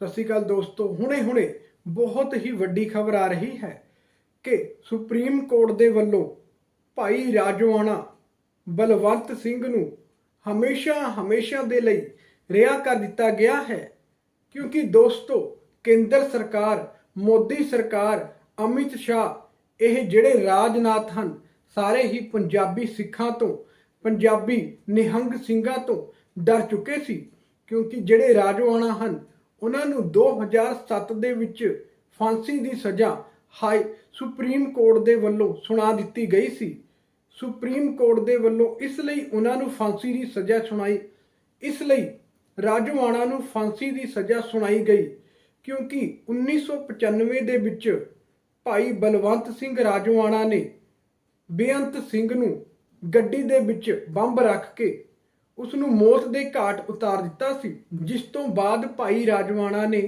ਸਤਿ ਸ਼੍ਰੀ ਅਕਾਲ ਦੋਸਤੋ ਹੁਣੇ-ਹੁਣੇ ਬਹੁਤ ਹੀ ਵੱਡੀ ਖਬਰ ਆ ਰਹੀ ਹੈ ਕਿ ਸੁਪਰੀਮ ਕੋਰਟ ਦੇ ਵੱਲੋਂ ਭਾਈ ਰਾਜੋਆਣਾ ਬਲਵੰਤ ਸਿੰਘ ਨੂੰ ਹਮੇਸ਼ਾ ਹਮੇਸ਼ਾ ਦੇ ਲਈ ਰਿਹਾ ਕਰ ਦਿੱਤਾ ਗਿਆ ਹੈ। ਕਿਉਂਕਿ ਦੋਸਤੋ, ਕੇਂਦਰ ਸਰਕਾਰ, ਮੋਦੀ ਸਰਕਾਰ, ਅਮਿਤ ਸ਼ਾਹ, ਇਹ ਜਿਹੜੇ ਰਾਜਨਾਥ ਹਨ, ਸਾਰੇ ਹੀ ਪੰਜਾਬੀ ਸਿੱਖਾਂ ਤੋਂ, ਪੰਜਾਬੀ ਨਿਹੰਗ ਸਿੰਘਾਂ ਤੋਂ ਡਰ ਚੁੱਕੇ ਸੀ। ਕਿਉਂਕਿ ਜਿਹੜੇ ਰਾਜੋਆਣਾ ਹਨ ਉਹਨਾਂ ਨੂੰ 2007 ਦੇ ਵਿੱਚ ਫਾਂਸੀ ਦੀ ਸਜ਼ਾ ਹਾਈ ਸੁਪਰੀਮ ਕੋਰਟ ਦੇ ਵੱਲੋਂ ਸੁਣਾ ਦਿੱਤੀ ਗਈ ਸੀ। ਸੁਪਰੀਮ ਕੋਰਟ ਦੇ ਵੱਲੋਂ ਇਸ ਲਈ ਉਹਨਾਂ ਨੂੰ ਫਾਂਸੀ ਦੀ ਸਜ਼ਾ ਸੁਣਾਈ, ਇਸ ਲਈ ਰਾਜਵਾਣਾ ਨੂੰ ਫਾਂਸੀ ਦੀ ਸਜ਼ਾ ਸੁਣਾਈ ਗਈ ਕਿਉਂਕਿ 1995 ਦੇ ਵਿੱਚ ਭਾਈ ਬਲਵੰਤ ਸਿੰਘ ਰਾਜਵਾਣਾ ਨੇ ਬੇਅੰਤ ਸਿੰਘ ਨੂੰ ਗੱਡੀ ਦੇ ਵਿੱਚ ਬੰਬ ਰੱਖ ਕੇ ਉਸ ਨੂੰ ਮੌਤ ਦੇ ਘਾਟ ਉਤਾਰ ਦਿੱਤਾ ਸੀ, ਜਿਸ ਤੋਂ ਬਾਅਦ ਭਾਈ ਰਾਜਵਾਣਾ ਨੇ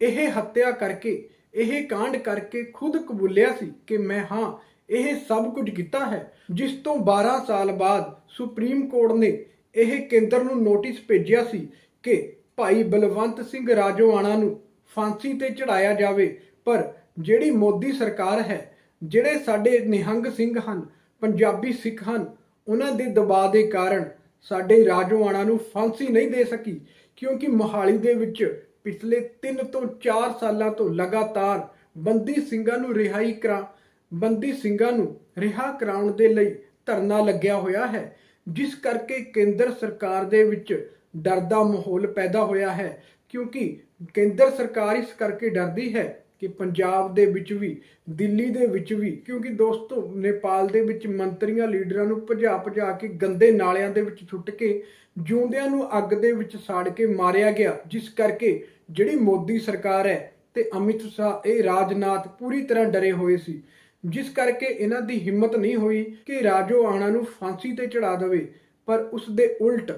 ਇਹ ਹੱਤਿਆ ਕਰਕੇ, ਇਹ ਕਾਂਡ ਕਰਕੇ ਖੁਦ ਕਬੂਲਿਆ ਸੀ ਕਿ ਮੈਂ ਹਾਂ, ਇਹ ਸਭ ਕੁਝ ਕੀਤਾ ਹੈ, ਜਿਸ ਤੋਂ 12 ਸਾਲ ਬਾਅਦ ਸੁਪਰੀਮ ਕੋਰਟ ਨੇ ਇਹ ਕੇਂਦਰ ਨੂੰ ਨੋਟਿਸ ਭੇਜਿਆ ਸੀ ਕਿ ਭਾਈ ਬਲਵੰਤ ਸਿੰਘ ਰਾਜੋਆਣਾ ਨੂੰ ਫਾਂਸੀ ਤੇ ਚੜਾਇਆ ਜਾਵੇ, ਪਰ ਜਿਹੜੀ ਮੋਦੀ ਸਰਕਾਰ ਹੈ, ਜਿਹੜੇ ਸਾਡੇ ਨਿਹੰਗ ਸਿੰਘ ਹਨ, ਪੰਜਾਬੀ ਸਿੱਖ ਹਨ, ਉਹਨਾਂ ਦੇ ਦਬਾਅ ਦੇ ਕਾਰਨ ਸਾਡੇ ਰਾਜੋਆਣਾ ਨੂੰ ਫਾਂਸੀ ਨਹੀਂ ਦੇ ਸਕੀ, ਕਿਉਂਕਿ ਮੋਹਾਲੀ ਦੇ ਵਿੱਚ ਪਿਛਲੇ 3 ਤੋਂ 4 ਸਾਲਾਂ ਤੋਂ ਲਗਾਤਾਰ ਬੰਦੀ ਸਿੰਘਾਂ ਨੂੰ ਰਿਹਾਈ ਕਰਾ, ਬੰਦੀ ਸਿੰਘਾਂ ਨੂੰ ਰਿਹਾ ਕਰਾਉਣ ਦੇ ਲਈ ਧਰਨਾ ਲੱਗਿਆ ਹੋਇਆ ਹੈ, ਜਿਸ ਕਰਕੇ ਕੇਂਦਰ ਸਰਕਾਰ ਦੇ ਵਿੱਚ ਡਰ ਦਾ ਮਾਹੌਲ ਪੈਦਾ ਹੋਇਆ ਹੈ, ਕਿਉਂਕਿ ਕੇਂਦਰ ਸਰਕਾਰ ਇਸ ਕਰਕੇ ਡਰਦੀ ਹੈ ਕਿ ਪੰਜਾਬ ਦੇ ਵਿੱਚ ਵੀ, ਦਿੱਲੀ ਦੇ ਵਿੱਚ ਵੀ, ਕਿਉਂਕਿ ਦੋਸਤੋ ਨੇਪਾਲ ਦੇ ਵਿੱਚ ਮੰਤਰੀਆਂ, ਲੀਡਰਾਂ ਨੂੰ ਭਜਾ ਭਜਾ ਕੇ ਗੰਦੇ ਨਾਲਿਆਂ ਦੇ ਵਿੱਚ ਸੁੱਟ ਕੇ, ਜਿਉਂਦਿਆਂ ਨੂੰ ਅੱਗ ਦੇ ਵਿੱਚ ਸਾੜ ਕੇ ਮਾਰਿਆ ਗਿਆ, ਜਿਸ ਕਰਕੇ ਜਿਹੜੀ ਮੋਦੀ ਸਰਕਾਰ ਹੈ ਤੇ ਅਮਿਤ ਸ਼ਾਹ, ਇਹ ਰਾਜਨਾਥ ਪੂਰੀ ਤਰ੍ਹਾਂ ਡਰੇ ਹੋਏ ਸੀ। ਜਿਸ ਕਰਕੇ ਇਹਨਾਂ ਦੀ ਹਿੰਮਤ ਨਹੀਂ ਹੋਈ ਕਿ ਰਾਜੋ ਆਣਾ ਨੂੰ ਫਾਂਸੀ ਤੇ ਚੜਾ ਦੇਵੇ, ਪਰ ਉਸ ਦੇ ਉਲਟ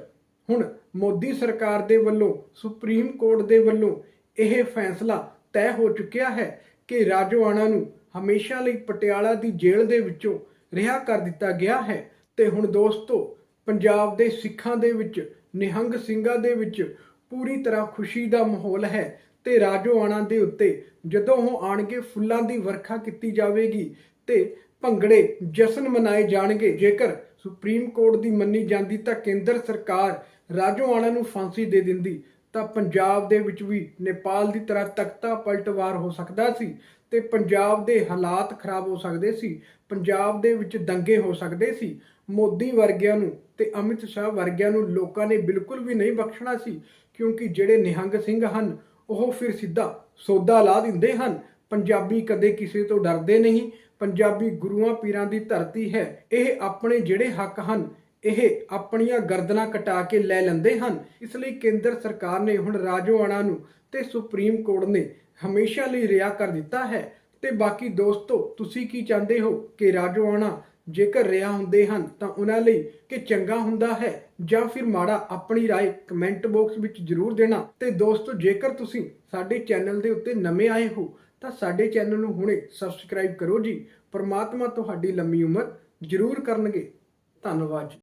ਹੁਣ ਮੋਦੀ ਸਰਕਾਰ ਦੇ ਵੱਲੋਂ, ਸੁਪਰੀਮ ਕੋਰਟ ਦੇ ਵੱਲੋਂ ਇਹ ਫੈਸਲਾ ਤੈਅ ਹੋ ਚੁੱਕਿਆ ਹੈ ਕਿ ਰਾਜੋਆਣਾ ਨੂੰ ਹਮੇਸ਼ਾ ਲਈ ਪਟਿਆਲਾ ਦੀ ਜੇਲ੍ਹ ਦੇ ਵਿੱਚੋਂ ਰਿਹਾ ਕਰ ਦਿੱਤਾ ਗਿਆ ਹੈ। ਤੇ ਹੁਣ ਦੋਸਤੋ, ਪੰਜਾਬ ਦੇ ਸਿੱਖਾਂ ਦੇ ਵਿੱਚ, ਨਿਹੰਗ ਸਿੰਘਾਂ ਦੇ ਵਿੱਚ ਪੂਰੀ ਤਰ੍ਹਾਂ ਖੁਸ਼ੀ ਦਾ ਮਾਹੌਲ ਹੈ ਤੇ ਰਾਜੋਆਣਾ ਦੇ ਉੱਤੇ ਜਦੋਂ ਉਹ ਆਣਗੇ, ਫੁੱਲਾਂ ਦੀ ਵਰਖਾ ਕੀਤੀ ਜਾਵੇਗੀ ਤੇ ਭੰਗੜੇ ਜਸ਼ਨ ਮਨਾਏ ਜਾਣਗੇ। ਜੇਕਰ ਸੁਪਰੀਮ ਕੋਰਟ ਦੀ ਮੰਨੀ ਜਾਂਦੀ ਤਾਂ ਕੇਂਦਰ ਸਰਕਾਰ ਰਾਜੋਆਣਾ ਨੂੰ ਫਾਂਸੀ ਦੇ ਦਿੰਦੀ। ਤਾਂ ਪੰਜਾਬ ਦੇ ਵਿੱਚ ਵੀ ਨੇਪਾਲ ਦੀ ਤਰ੍ਹਾਂ ਤਖਤਾ ਪਲਟਵਾਰ ਹੋ ਸਕਦਾ ਸੀ ਤੇ ਪੰਜਾਬ ਦੇ ਹਾਲਾਤ ਖਰਾਬ ਹੋ ਸਕਦੇ ਸੀ, ਪੰਜਾਬ ਦੇ ਵਿੱਚ ਦੰਗੇ ਹੋ ਸਕਦੇ ਸੀ। ਮੋਦੀ ਵਰਗਿਆਂ ਨੂੰ ਤੇ ਅਮਿਤ ਸ਼ਾਹ ਵਰਗਿਆਂ ਨੂੰ ਲੋਕਾਂ ਨੇ ਬਿਲਕੁਲ ਵੀ ਨਹੀਂ ਬਖਸ਼ਣਾ ਸੀ, ਕਿਉਂਕਿ ਜਿਹੜੇ ਨਿਹੰਗ ਸਿੰਘ ਹਨ, ਉਹ ਫਿਰ ਸਿੱਧਾ ਸੌਦਾ ਲਾ ਦਿੰਦੇ ਹਨ। ਪੰਜਾਬੀ ਕਦੇ ਕਿਸੇ ਤੋਂ ਡਰਦੇ ਨਹੀਂ। ਪੰਜਾਬੀ ਗੁਰੂਆਂ ਪੀਰਾਂ ਦੀ ਧਰਤੀ ਹੈ। ਇਹ ਆਪਣੇ ਜਿਹੜੇ ਹੱਕ ਹਨ ਇਹ ਆਪਣੀਆਂ ਗਰਦਨਾਂ ਕਟਾ ਕੇ ਲੈ ਲੈਂਦੇ ਹਨ ਇਸ ਲਈ ਕੇਂਦਰ ਸਰਕਾਰ ਨੇ ਹੁਣ ਰਾਜੋਆਣਾ ਨੂੰ ਤੇ ਸੁਪਰੀਮ ਕੋਰਟ ਨੇ ਹਮੇਸ਼ਾ ਲਈ ਰਿਹਾ ਕਰ ਦਿੱਤਾ ਹੈ ਤੇ ਬਾਕੀ ਦੋਸਤੋ ਤੁਸੀਂ ਕੀ ਚਾਹੁੰਦੇ ਹੋ ਕਿ ਰਾਜੋਆਣਾ ਜੇਕਰ ਰਿਹਾ ਹੁੰਦੇ ਹਨ ਤਾਂ ਉਹਨਾਂ ਲਈ ਕਿ ਚੰਗਾ ਹੁੰਦਾ ਹੈ ਜਾਂ ਫਿਰ ਮਾੜਾ ਆਪਣੀ رائے ਕਮੈਂਟ ਬਾਕਸ ਵਿੱਚ ਜਰੂਰ ਦੇਣਾ ਤੇ ਦੋਸਤੋ ਜੇਕਰ ਤੁਸੀਂ ਸਾਡੇ ਚੈਨਲ ਦੇ ਉੱਤੇ ਨਵੇਂ ਆਏ ਹੋ ਤਾਂ ਸਾਡੇ ਚੈਨਲ ਨੂੰ ਹੁਣੇ ਸਬਸਕ੍ਰਾਈਬ ਕਰੋ ਜੀ ਪਰਮਾਤਮਾ ਤੁਹਾਡੀ ਲੰਮੀ ਉਮਰ ਜਰੂਰ ਕਰਨਗੇ ਧੰਨਵਾਦ ਜੀ